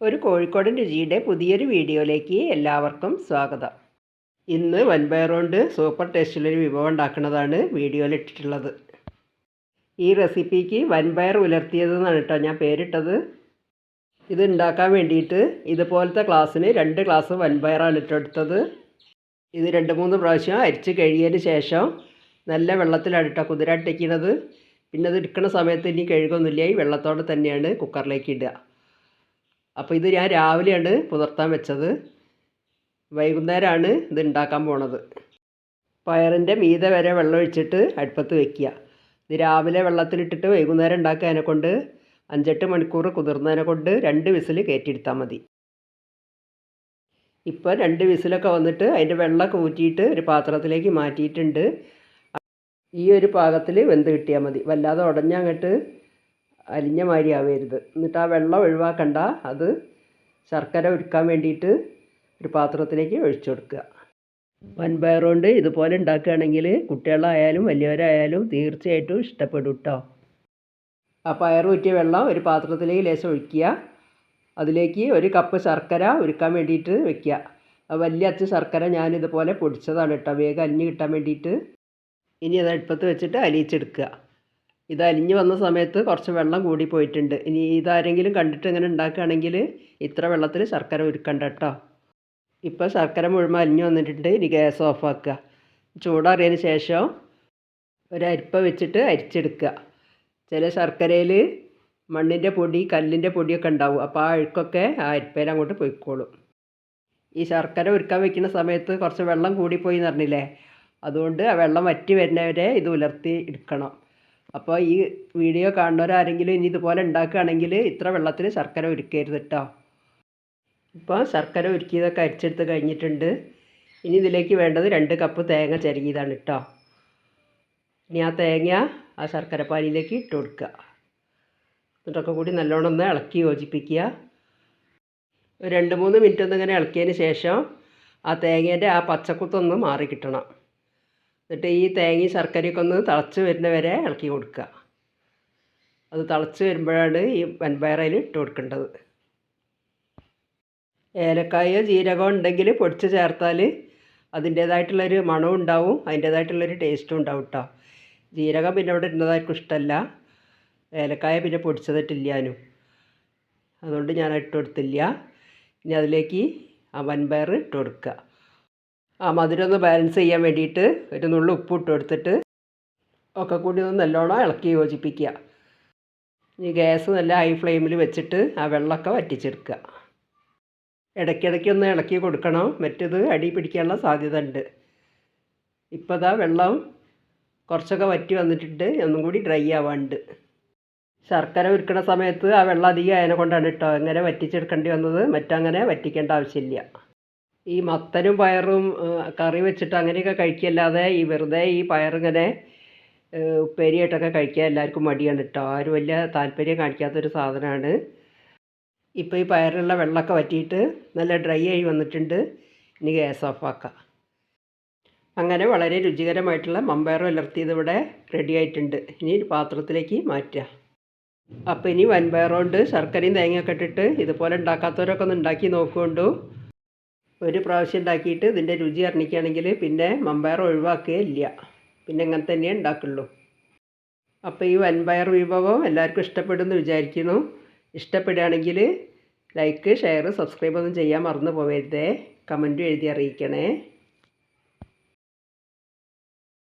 ഒരു കോഴിക്കോടൻ രുചിയുടെ പുതിയൊരു വീഡിയോയിലേക്ക് എല്ലാവർക്കും സ്വാഗതം. ഇന്ന് വൻപയറുകൊണ്ട് സൂപ്പർ ടേസ്റ്റിലൊരു വിഭവം ഉണ്ടാക്കുന്നതാണ് വീഡിയോയിൽ ഇട്ടിട്ടുള്ളത്. ഈ റെസിപ്പിക്ക് വൻപയർ ഉലർത്തിയത് എന്നാണ് കേട്ടോ ഞാൻ പേരിട്ടത്. ഇത് ഉണ്ടാക്കാൻ വേണ്ടിയിട്ട് ഇതുപോലത്തെ ക്ലാസ്സിന് രണ്ട് ഗ്ലാസ് വൻപയറാണ് ഇട്ടെടുത്തത് ഇത് രണ്ട് മൂന്ന് പ്രാവശ്യം അരിച്ച് കഴുകിയതിന് ശേഷം നല്ല വെള്ളത്തിലാണ് കേട്ടോ കുതിരാട്ടിക്കുന്നത് പിന്നെ അത് എടുക്കുന്ന സമയത്ത് ഇനി കഴുകൊന്നുമില്ല. ഈ വെള്ളത്തോടെ തന്നെയാണ് കുക്കറിലേക്ക് ഇടുക. അപ്പോൾ ഇത് ഞാൻ രാവിലെയാണ് പുലർത്താൻ വെച്ചത്. വൈകുന്നേരമാണ് ഇത് ഉണ്ടാക്കാൻ പോണത്. പയറിന്റെ മീതെ വരെ വെള്ളം ഒഴിച്ചിട്ട് അടുപ്പത്ത് വെക്കുക. ഇത് രാവിലെ വെള്ളത്തിലിട്ടിട്ട് വൈകുന്നേരം ഉണ്ടാക്കാനെ കൊണ്ട് അഞ്ചെട്ട് മണിക്കൂർ കുതിർന്നതിനെ കൊണ്ട് രണ്ട് വിസിൽ കയറ്റിയെടുത്താൽ മതി. ഇപ്പോൾ രണ്ട് വിസിലൊക്കെ വന്നിട്ട് അതിന്റെ വെള്ളമൊക്കെ ഊറ്റിയിട്ട് ഒരു പാത്രത്തിലേക്ക് മാറ്റിയിട്ടുണ്ട്. ഈ ഒരു പാകത്തിൽ വെന്ത് കിട്ടിയാൽ മതി. വല്ലാതെ ഉടഞ്ഞങ്ങോട്ട് അലിഞ്ഞ മാതിരി ആവരുത്. എന്നിട്ട് ആ വെള്ളം ഒഴിവാക്കണ്ട. അത് ശർക്കര ഉരുക്കാൻ വേണ്ടിയിട്ട് ഒരു പാത്രത്തിലേക്ക് ഒഴിച്ചു കൊടുക്കുക. വൻപയർ കൊണ്ട് ഇതുപോലെ ഉണ്ടാക്കുകയാണെങ്കിൽ കുട്ടികളായാലും വലിയവരായാലും തീർച്ചയായിട്ടും ഇഷ്ടപ്പെടും കേട്ടോ ആ പയർ ഊറ്റിയ വെള്ളം ഒരു പാത്രത്തിലേക്ക് ലേശം ഒഴിക്കുക. അതിലേക്ക് ഒരു കപ്പ് ശർക്കര ഉരുക്കാൻ വേണ്ടിയിട്ട് വെക്കുക. വലിയ അച്ച് ശർക്കര ഞാൻ ഇതുപോലെ പൊടിച്ചതാണ് കേട്ടോ വേഗം അലിഞ്ഞ് കിട്ടാൻ വേണ്ടിയിട്ട്. ഇനി അത് അടുപ്പത്ത് വെച്ചിട്ട് അലിയിച്ചെടുക്കുക. ഇത് അലിഞ്ഞ് വന്ന സമയത്ത് കുറച്ച് വെള്ളം കൂടി പോയിട്ടുണ്ട്. ഇനി ഇതാരെങ്കിലും കണ്ടിട്ട് ഇങ്ങനെ ഉണ്ടാക്കുകയാണെങ്കിൽ ഇത്ര വെള്ളത്തിൽ ശർക്കര ഉരുക്കണ്ട കേട്ടോ. ഇപ്പോൾ ശർക്കര മുഴുവൻ അലിഞ്ഞ് വന്നിട്ടുണ്ട്. ഇനി ഗ്യാസ് ഓഫാക്കുക ചൂടാറിയതിന് ശേഷം ഒരു അരിപ്പ വെച്ചിട്ട് അരിച്ചെടുക്കുക. ചില ശർക്കരയിൽ മണ്ണിന്റെ പൊടി കല്ലിന്റെ പൊടിയൊക്കെ ഉണ്ടാവും. അപ്പോൾ ആ അഴുക്കൊക്കെ ആ അരിപ്പയിൽ അങ്ങോട്ട് പൊയ്ക്കോളും. ഈ ശർക്കര ഉരുക്കാൻ വെക്കുന്ന സമയത്ത് കുറച്ച് വെള്ളം കൂടിപ്പോയി എന്ന് പറഞ്ഞില്ലേ? അതുകൊണ്ട് ആ വെള്ളം വറ്റി വരുന്നവരെ ഇത് ഉലർത്തി എടുക്കണം. അപ്പോൾ ഈ വീഡിയോ കാണുന്നവരാരെങ്കിലും ഇനി ഇതുപോലെ ഉണ്ടാക്കുകയാണെങ്കിൽ ഇത്ര വെള്ളത്തിൽ ശർക്കര ഉരുക്കരുത് കേട്ടോ ഇപ്പോൾ ശർക്കര ഉരുക്കിയതൊക്കെ അരിച്ചെടുത്ത് കഴിഞ്ഞിട്ടുണ്ട്. ഇനി ഇതിലേക്ക് വേണ്ടത് രണ്ട് കപ്പ് തേങ്ങ ചിരകിയതാണ് കേട്ടോ ഇനി ആ തേങ്ങ ആ ശർക്കര പാനിയിലേക്ക് ഇട്ട് കൊടുക്കുക എന്നിട്ടൊക്കെ കൂടി നല്ലോണം ഒന്ന് ഇളക്കി യോജിപ്പിക്കുക. രണ്ട് മൂന്ന് മിനിറ്റ് ഒന്ന് ഇങ്ങനെ ഇളക്കിയതിന് ശേഷം ആ തേങ്ങേന്റെ ആ പച്ചക്കുത്തൊന്ന് മാറി കിട്ടണം. എന്നിട്ട് ഈ തേങ്ങയും ശർക്കരയൊക്കെ ഒന്ന് തിളച്ച് വരുന്ന വരെ ഇളക്കി കൊടുക്കുക. അത് തിളച്ച് വരുമ്പോഴാണ് ഈ വൻപയറയിൽ ഇട്ട് കൊടുക്കേണ്ടത്. ഏലക്കായോ ജീരകമോ ഉണ്ടെങ്കിൽ പൊടിച്ച് ചേർത്താൽ അതിന്റേതായിട്ടുള്ളൊരു മണവും ഉണ്ടാവും അതിന്റേതായിട്ടുള്ളൊരു ടേസ്റ്റും ഉണ്ടാവും കേട്ടോ ജീരകം പിന്നെ ഇവിടെ ഇടുന്നതായിരിക്കും ഇഷ്ടമല്ല. ഏലക്കായ പിന്നെ പൊടിച്ചതിട്ടില്ലാനും. അതുകൊണ്ട് ഞാൻ ഇട്ട് കൊടുത്തില്ല. ഇനി അതിലേക്ക് ആ വൻപയർ ഇട്ട് കൊടുക്കുക. ആ മധുരം ഒന്ന് ബാലൻസ് ചെയ്യാൻ വേണ്ടിയിട്ട് ഒരു നുള്ളു ഉപ്പ് ഇട്ട് കൊടുത്തിട്ട് ഒക്കെ കൂടി ഒന്ന് നല്ലോണം ഇളക്കി യോജിപ്പിക്കുക. ഇനി ഗ്യാസ് നല്ല ഹൈ ഫ്ലെയിമിൽ വെച്ചിട്ട് ആ വെള്ളമൊക്കെ വറ്റിച്ചെടുക്കുക. ഇടയ്ക്കിടയ്ക്ക് ഒന്ന് ഇളക്കി കൊടുക്കണം. മറ്റേത് അടി പിടിക്കാനുള്ള സാധ്യത ഉണ്ട് ഇപ്പോൾ ഇതാ വെള്ളം കുറച്ചൊക്കെ വറ്റി വന്നിട്ടുണ്ട്. ഒന്നും കൂടി ഡ്രൈ ആവാണ്ട്. ശർക്കര ഉരുക്കണ സമയത്ത് ആ വെള്ളം അധികം അതിനെ കൊണ്ടാണ് കേട്ടോ അങ്ങനെ വറ്റിച്ചെടുക്കേണ്ടി വന്നത്. മറ്റങ്ങനെ വറ്റിക്കേണ്ട ആവശ്യമില്ല. ഈ മത്തനും പയറും കറി വെച്ചിട്ട് അങ്ങനെയൊക്കെ കഴിക്കല്ലാതെ ഈ വെറുതെ ഈ പയറിങ്ങനെ ഉപ്പേരിയായിട്ടൊക്കെ കഴിക്കാൻ എല്ലാവർക്കും മടിയാണ് കേട്ടോ ആരും വലിയ താല്പര്യം കാണിക്കാത്തൊരു സാധനമാണ് ഇപ്പോൾ ഈ പയറിലുള്ള വെള്ളമൊക്കെ വറ്റിയിട്ട് നല്ല ഡ്രൈ ആയി വന്നിട്ടുണ്ട്. ഇനി ഗ്യാസ് ഓഫാക്കാം അങ്ങനെ വളരെ രുചികരമായിട്ടുള്ള മമ്പയർ ഉലർത്തിയത് ഇവിടെ റെഡി ആയിട്ടുണ്ട്. ഇനി പാത്രത്തിലേക്ക് മാറ്റുക അപ്പോൾ ഇനി വൻപയറുകൊണ്ട് ശർക്കരയും തേങ്ങയൊക്കെ ഇട്ടിട്ട് ഇതുപോലെ ഉണ്ടാക്കാത്തവരൊക്കെ ഒന്ന് ഉണ്ടാക്കി നോക്കുകൊണ്ടു. ഒരു പ്രാവശ്യം ഉണ്ടാക്കിയിട്ട് ഇതിന്റെ രുചി അറിഞ്ഞിക്കുകയാണെങ്കിൽ പിന്നെ മമ്പയർ ഒഴിവാക്കുകയില്ല. പിന്നെ ഇങ്ങനെ തന്നെ ഉണ്ടാക്കുള്ളൂ. അപ്പോൾ ഈ വൻപയർ വിഭവം എല്ലാവർക്കും ഇഷ്ടപ്പെടുമെന്ന് വിചാരിക്കുന്നു. ഇഷ്ടപ്പെടുകയാണെങ്കിൽ ലൈക്ക് ഷെയർ സബ്സ്ക്രൈബ് ഒന്നും ചെയ്യാൻ മറന്നു പോകരുതേ. കമന്റും എഴുതി അറിയിക്കണേ.